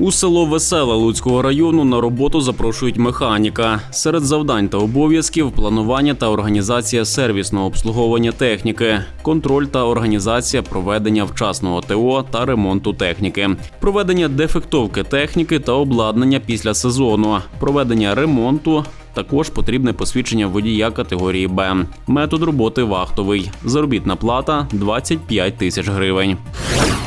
У село Веселе Луцького району на роботу запрошують механіка. Серед завдань та обов'язків планування та організація сервісного обслуговування техніки, контроль та організація проведення вчасного ТО та ремонту техніки, проведення дефектовки техніки та обладнання після сезону, проведення ремонту. Також потрібне посвідчення водія категорії Б. Метод роботи вахтовий. Заробітна плата 25 тисяч гривень.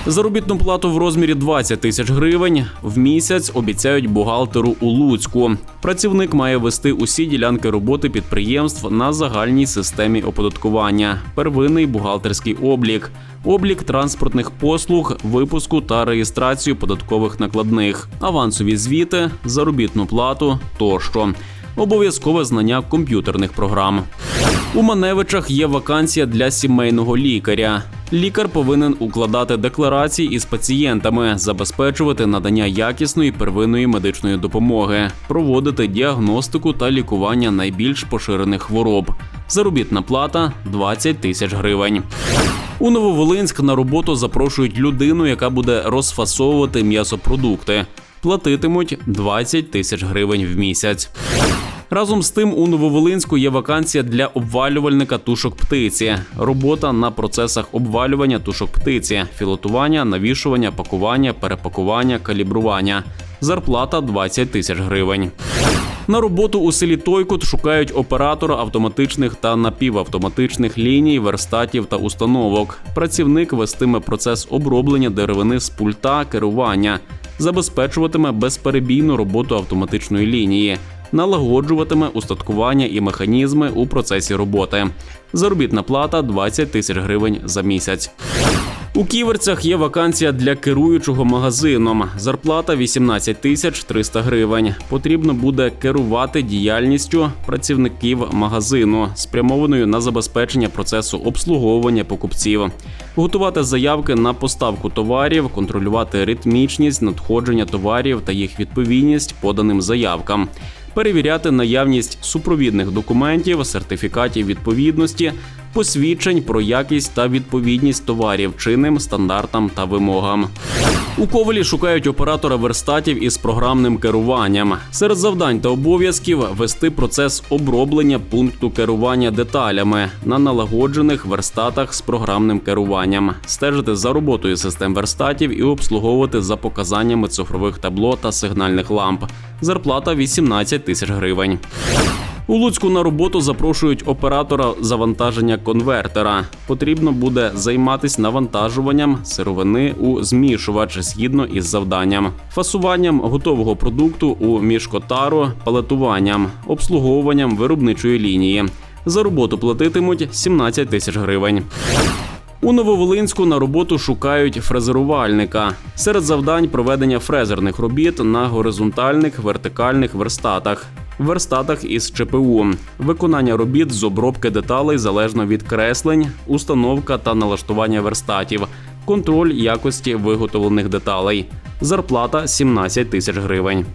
Заробітну плату в розмірі 20 тисяч гривень в місяць обіцяють бухгалтеру у Луцьку. Працівник має вести усі ділянки роботи підприємств на загальній системі оподаткування, первинний бухгалтерський облік, облік транспортних послуг, випуску та реєстрацію податкових накладних, авансові звіти, заробітну плату тощо. Обов'язкове знання комп'ютерних програм. У Маневичах є вакансія для сімейного лікаря. Лікар повинен укладати декларації із пацієнтами, забезпечувати надання якісної первинної медичної допомоги, проводити діагностику та лікування найбільш поширених хвороб. Заробітна плата 20 тисяч гривень. У Нововолинськ на роботу запрошують людину, яка буде розфасовувати м'ясопродукти. Платитимуть 20 тисяч гривень в місяць. Разом з тим у Нововолинську є вакансія для обвалювальника тушок птиці. Робота на процесах обвалювання тушок птиці, філотування, навішування, пакування, перепакування, калібрування. Зарплата 20 тисяч гривень. На роботу у селі Тойкут шукають оператора автоматичних та напівавтоматичних ліній, верстатів та установок. Працівник вестиме процес оброблення деревини з пульта керування, забезпечуватиме безперебійну роботу автоматичної лінії, налагоджуватиме устаткування і механізми у процесі роботи. Заробітна плата 20 тисяч гривень за місяць. У ківерцях є вакансія для керуючого магазином. Зарплата 18 тисяч 300 гривень. Потрібно буде керувати діяльністю працівників магазину, спрямованою на забезпечення процесу обслуговування покупців, готувати заявки на поставку товарів, контролювати ритмічність надходження товарів та їх відповідність поданим заявкам. Перевіряти наявність супровідних документів, сертифікатів відповідності, посвідчень про якість та відповідність товарів чинним стандартам та вимогам. У Ковелі шукають оператора верстатів із програмним керуванням. Серед завдань та обов'язків вести процес оброблення пункту керування деталями на налагоджених верстатах з програмним керуванням, стежити за роботою систем верстатів і обслуговувати за показаннями цифрових табло та сигнальних ламп. Зарплата 18 тисяч гривень. У Луцьку на роботу запрошують оператора завантаження конвертера. Потрібно буде займатися навантажуванням сировини у змішувач згідно із завданням, фасуванням готового продукту у мішкотару, палетуванням, обслуговуванням виробничої лінії. За роботу платитимуть 17 тисяч гривень. У Нововолинську на роботу шукають фрезерувальника. Серед завдань проведення фрезерних робіт на горизонтальних вертикальних верстатах. Верстатах із ЧПУ, виконання робіт з обробки деталей залежно від креслень, установка та налаштування верстатів, контроль якості виготовлених деталей. Зарплата 17 тисяч гривень.